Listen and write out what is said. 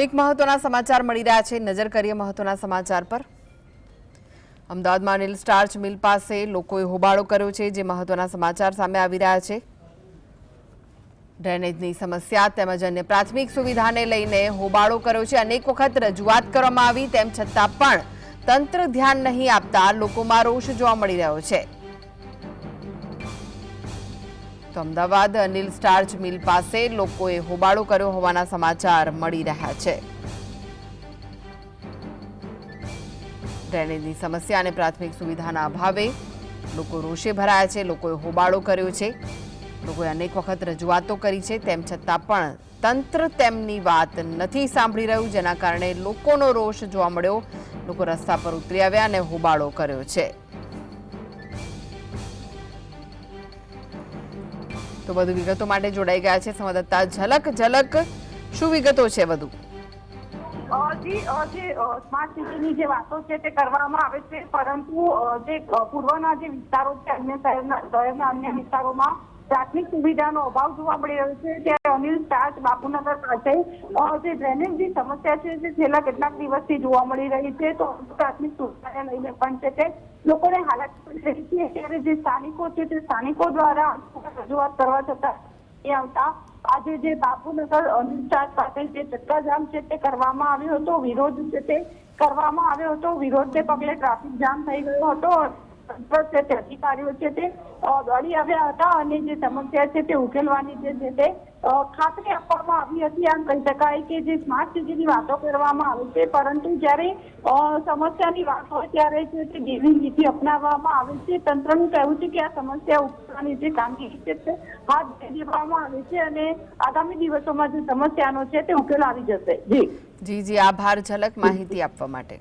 તો એક મહત્વના સમાચાર મળી રહ્યા છે. નજર કરીએ મહત્વના સમાચાર પર. અમદાવાદમાં અનિલ સ્ટાર્ચ મિલ પાસે લોકોએ હોબાળો કર્યો છે, જે મહત્વના સમાચાર સામે આવી રહ્યા છે. ડ્રેનેજની સમસ્યા તેમજ અન્ય પ્રાથમિક સુવિધાને લઈને હોબાળો કર્યો છે. અનેક વખત રજૂઆત કરવામાં આવી, તેમ છતાં પણ તંત્ર ધ્યાન નહીં આપતા લોકોમાં રોષ જોવા મળી રહ્યો છે. તો અમદાવાદ અનિલ સ્ટાર્ચ મિલ પાસે લોકોએ હોબાળો કર્યો હોવાના સમાચાર મળી રહ્યા છે. ડ્રેનેજની સમસ્યા અને પ્રાથમિક સુવિધાના અભાવે લોકો રોષે ભરાયા છે, લોકોએ હોબાળો કર્યો છે. લોકોએ અનેક વખત રજૂઆતો કરી છે, તેમ છતાં પણ તંત્ર તેમની વાત નથી સાંભળી રહ્યું, જેના કારણે લોકોનો રોષ જોવા મળ્યો. લોકો રસ્તા પર ઉતરી આવ્યા અને હોબાળો કર્યો છે. તો વધુ વિગતો માટે જોડાઈ ગયા છે સંવાદદાતા ઝલક ઝલક. શું વિગતો છે વધુ? જી જે સ્માર્ટ સિટીની જે વાતો છે તે કરવામાં આવે છે, પરંતુ જે પૂર્વના જે વિસ્તારો છે અન્ય શહેરના શહેરના અન્ય વિસ્તારોમાં પ્રાથમિક સુવિધાનો અભાવ જોવા મળી રહ્યો છે ત્યારે અનિલ સ્ટાર્ચ બાપુનગર પાસે જે ડ્રેનેજની સમસ્યા છે તે છેલ્લા કેટલાક દિવસથી જોવા મળી રહી છે તો પ્રાથમિક સુવિધાને લઈને પણ છે તે લોકોને હાલત પડી રહી છે. ત્યારે જે સ્થાનિકો છે તે સ્થાનિકો દ્વારા રજૂઆત કરવા છતાં એ આવતા. આજે જે બાપુનગર અનિષ્ઠાત પાસે જે ચક્કાજામ છે તે કરવામાં આવ્યો હતો, વિરોધ છે તે કરવામાં આવ્યો હતો. વિરોધને પગલે ટ્રાફિક જામ થઈ ગયો હતો. છે અધિકારીઓ છે તે દોડી આવ્યા હતા અને જે સમસ્યા છે તે ઉકેલવાની છે તે ખાતરી આપવામાં આવી હતી. આમ કહી શકાય કે જે સ્માર્ટ સિટીની વાતો કરવામાં આવે છે, પરંતુ જ્યારે સમસ્યાની વાત હોય ત્યારે છે તે દેવી નીતિ અપનાવવામાં આવે છે. તંત્રનું કહેવું છે કે આ સમસ્યા ઉકેલવાની જે કામગીરી છે, હાથ ધરી દેવામાં આવે છે અને આગામી દિવસોમાં જે સમસ્યાનો છે તે ઉકેલ આવી જશે. જી. જી જી. આભાર. ઝલક માહિતી આપવા માટે.